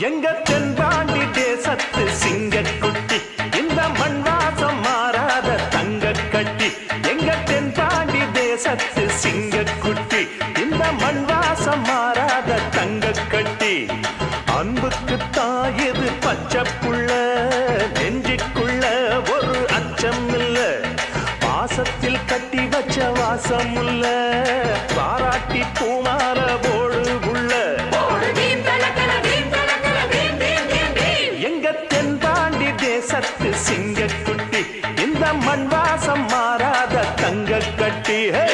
எங்க தென்பாண்டி தேசத்து சிங்கக்குட்டி இந்த மண் வாசம் மாறாத தங்க கட்டி எங்க தென்பாண்டி தேசத்து சிங்கக்குட்டி இந்த மண் வாசம் மாறாத தங்க கட்டி. அன்புக்கு தாயது பச்சை புள்ள நெஞ்சுக்குள்ள ஒரு அச்சம் இல்ல பாசத்தில் கட்டி வச்ச வாசம் இல்லை சிங்கக்குட்டி இந்த மண் வாசம் மாறாத தங்க கட்டி ஹே!